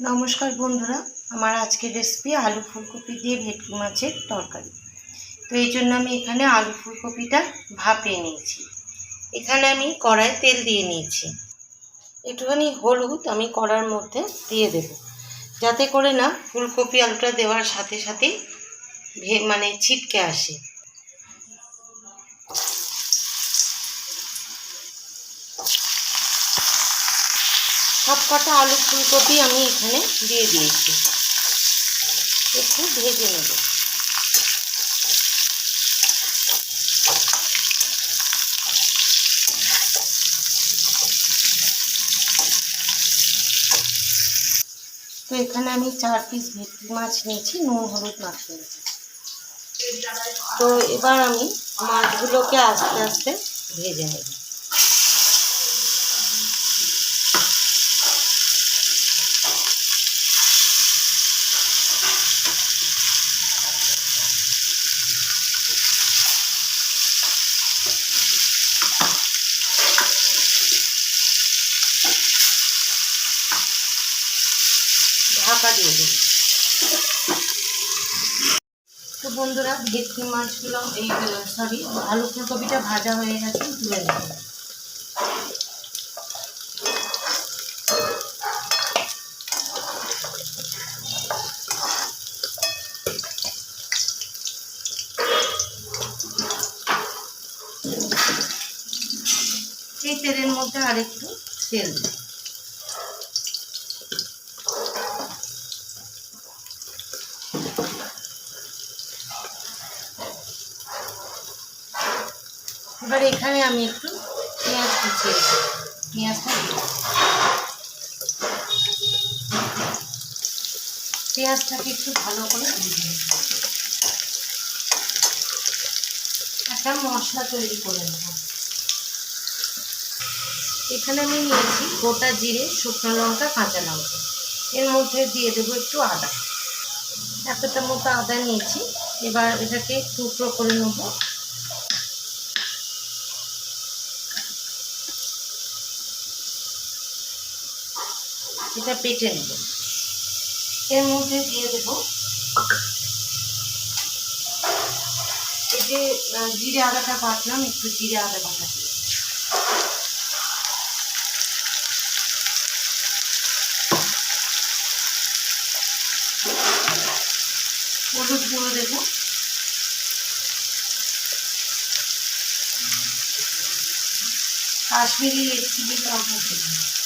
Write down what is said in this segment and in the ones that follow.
নমস্কার বন্ধুরা, আমার আজকের রেসিপি আলু ফুলকপি দিয়ে ভেটকি মাছের তরকারি। তো এই জন্য আমি এখানে আলু ফুলকপিটা ভাপিয়ে নিয়েছি। এখানে আমি কড়াই তেল দিয়ে নিয়েছি। একটুখানি হলুদ আমি কড়ার মধ্যে দিয়ে দেব। যাতে করে না ফুলকপি আলুটা দেওয়ার সাথে সাথে মানে ছিটকে আসে। সব কটা আলু ফুলকপি আমি এখানে দিয়ে দিয়েছি। একটু ভেজে নেব। তো এখানে আমি চার পিস ভেটকি মাছ নিয়েছি, নুন, হলুদ মাছ নিয়েছি। তো এবার আমি মাছগুলোকে আস্তে আস্তে ভেজে নেব। ঢাকা দিয়ে দেব। তো বন্ধুরা, ভেটকি মাছগুলো, এই সরি আলু ফুলকপিটা ভাজা হয়ে গেছে, তুলে নেব। এই তেলের মধ্যে আরেকটু তেল দেব এবার এখানে আমি একটু পেঁয়াজ কুচিয়ে। পেঁয়াজটা। পেঁয়াজটাকে একটু ভালো করে একটা মশলা তৈরি করে নেব। এখানে আমি নিয়েছি গোটা জিরে, শুকনো লঙ্কা, কাঁচা লঙ্কা। এর মধ্যে দিয়ে দেবো একটু আদা। এতটা মতো আদা নিয়েছি। এবার এটাকে টুকরো করে নেব। এটা পেটে নেব। এর মধ্যে দিয়ে দেব এই যে জিরে আদাটা বাটলাম, একটু জিরে আদা বাটা হলুদ গুঁড়ো দেবো। কাশ্মীরি রেড চিলি পাউডার দেবো।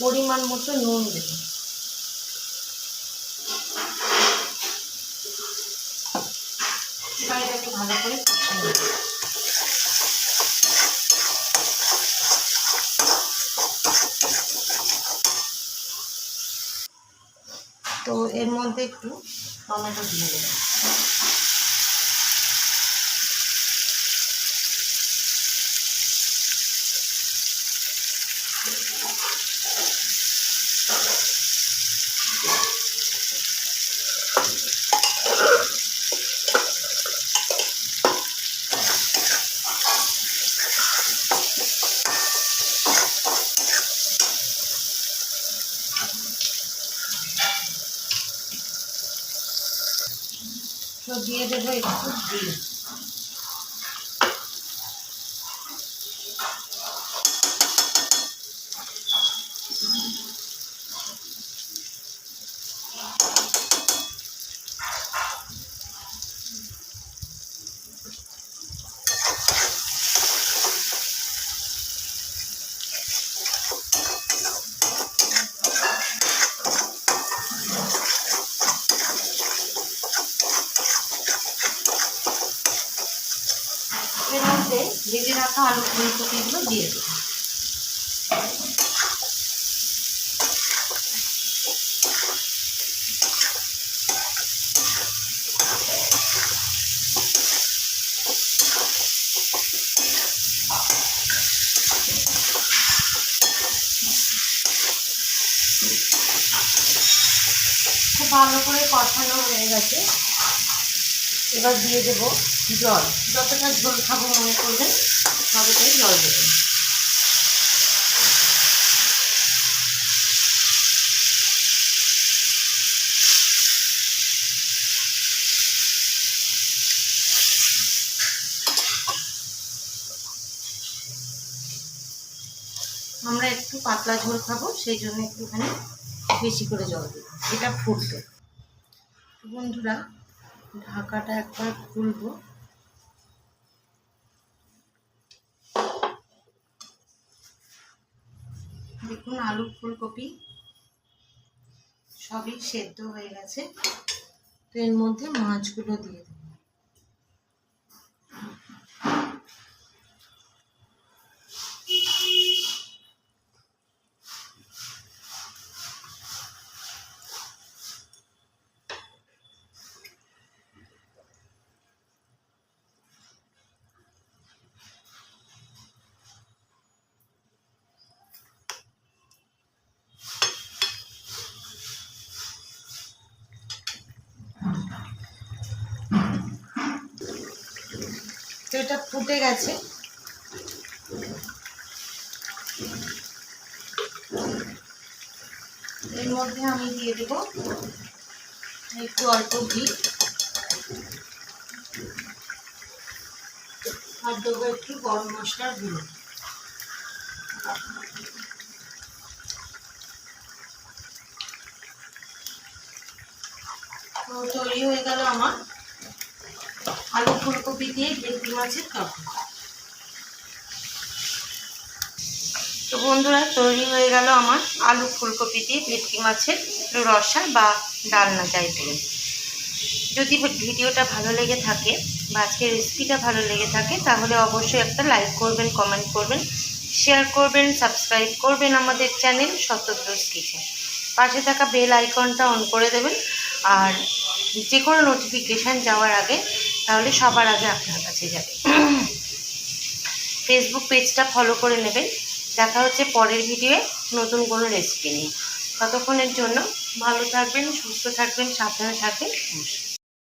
পরিমাণ মতো নুন দেব। তো এর মধ্যে একটু টমেটো দিয়ে দেবো। তো দিয়ে দেবো একটু ঘি এর মধ্যে ভেজে রাখা আলু ফুলকপিগুলো দিয়ে দেবো। খুব ভালো করে কষানো হয়ে গেছে। এবার দিয়ে দেব জল। যতটা ঝোল খাব মনে করবেন। ততটাই জল দেবেন আমরা একটু পাতলা ঝোল খাব, সেই জন্য একটুখানি বেশি করে জল দেবো। এটা ফুটবে। বন্ধুরা, ঢাকাটা একবার খুলবো। দেখুন আলু ফুলকপি সবই সেদ্ধ হয়ে গেছে। তো এর মধ্যে মাছগুলো দিয়ে দেবো। এটা ফুটে গেছে। এর মধ্যে আমি দিয়ে দেব একটু অল্প ঘি। আর দেবো একটু গরম মশলার গুঁড়ো। তৈরি হয়ে গেল আমার। আলু ফুলকপি দিয়ে ভেটকি মাছের তরকারি। তো বন্ধুরা, তৈরি হয়ে গেল আমার আলু ফুলকপি দিয়ে ভেটকি মাছের রসা বা ডালনা যাই বলুন যদি ভিডিওটা ভালো লেগে থাকে বা আজকের রেসিপিটা ভালো লেগে থাকে, তাহলে অবশ্যই একটা লাইক করবেন কমেন্ট করবেন শেয়ার করবেন সাবস্ক্রাইব করবেন আমাদের চ্যানেল শতদ্রোষ কিচেন পাশে থাকা বেল আইকনটা অন করে দেবেন। আর যে কোনো নোটিফিকেশান যাওয়ার আগে তাহলে সবার আগে আপনার কাছে যাবে। ফেসবুক পেজটা ফলো করে নেবেন। দেখা হচ্ছে পরের ভিডিওয়ে নতুন কোনো রেসিপি নিয়ে। ততক্ষণের জন্য ভালো থাকবেন, সুস্থ থাকবেন, সাবধানে থাকবেন। নমস্কার।